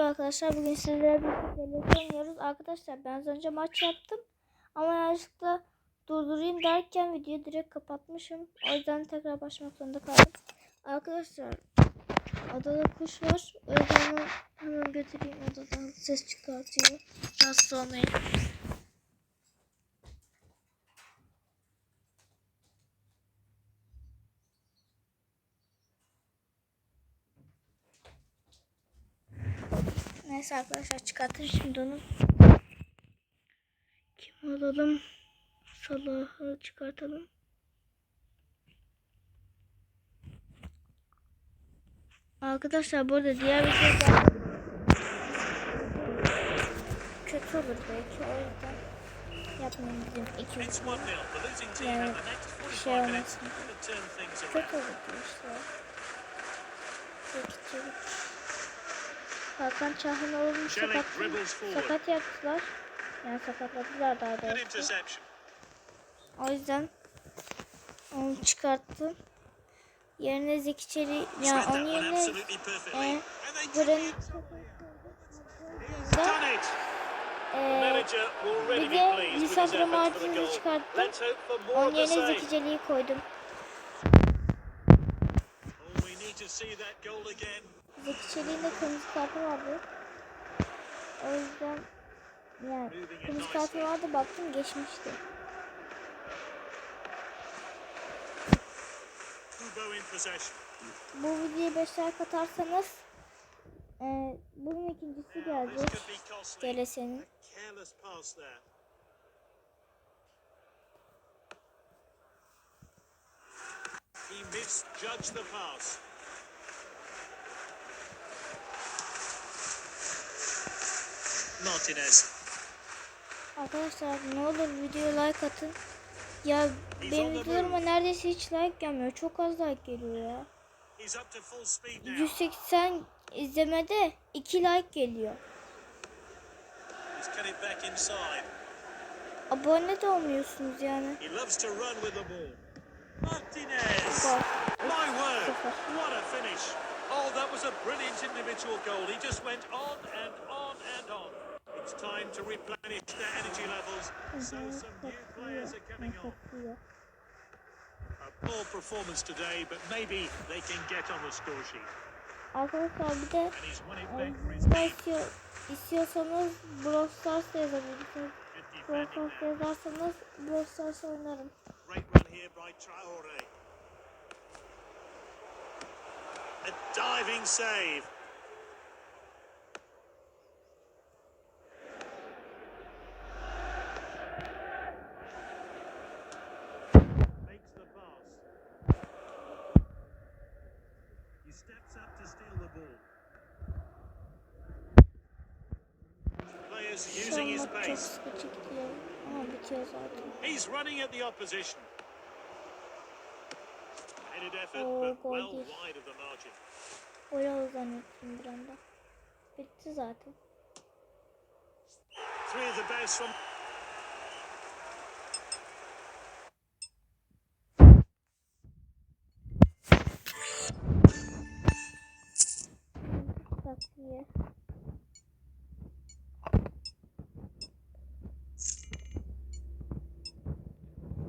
Arkadaşlar bugün sizlere bir birlikte oynuyoruz. Arkadaşlar ben az önce maç yaptım. Ama yanlışlıkla durdurayım derken videoyu direkt kapatmışım. O yüzden tekrar başlamak zorunda kaldım. Arkadaşlar odada kuş var. O yüzden hemen götüreyim odadan. Ses çıkartıyor. Nasıl olmayın. Neyse arkadaşlar çıkartın şimdi onu. Kim alalım? Salah'ı çıkartalım. Arkadaşlar burada diğer bir şey daha kötü olur belki o yüzden yapmayayım dedim. İki It's 1 0. The losing team Yeah. have the next Şey 45 minutes olmasın. Kötü olur işte. Peki çabuk. Hakan Çahinoğlu'nu Şelik sakat, sakat yaptılar. Yani sakatladılar daha doğrusu. O yüzden onu çıkarttım. Yerine Zeki Çelik, Read ya that onun yerine e, Granit e, really bir de Lisandro Martinez'i çıkarttım. Onun yerine. Zeki Çelik'i koydum. Zeki Çelik'in de kırmızı kartı vardı. O yüzden yani kırmızı kartı vardı baktım geçmişti. Bu videoya 5 like atarsanız e, bunun ikincisi gelecek. there. He misjudged the pass. Martinez. Arkadaşlar ne olur videoya like atın. Ya benim videolarıma neredeyse hiç like gelmiyor. Çok az like geliyor ya. He's up to full speed now. 180 izlemede 2 like geliyor. Abone de olmuyorsunuz yani. Martinez. My word, what a finish. Oh, that was a brilliant individual goal. He just went on. Time to replenish their energy levels. So some new players are coming on. A poor performance today, but maybe they can get on the score sheet. Arkadaşlar bir de And he's won it back for his ne team. istiyor, istiyorsanız Brawl Stars da yazabilirsiniz. Brawl Stars yazarsanız Brawl Stars oynarım. A diving save. Using his pace. He's running at the opposition. Headed effort, but well wide of the margin. Gol zannettim bir anda. Bitti zaten. Three of the best from Takviye.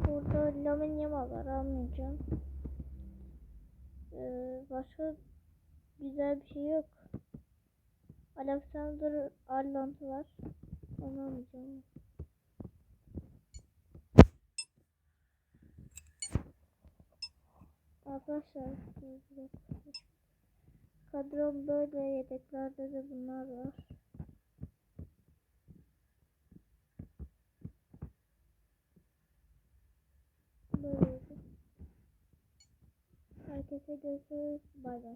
Burada Lamin Yamal var almayacağım. Ee, başka güzel bir şey yok. Alexander Arnold var. Onu almayacağım. Arkadaşlar kadrom böyle yedeklerde de bunlar var. Böyleydi. Herkese görüşürüz. Bay bay.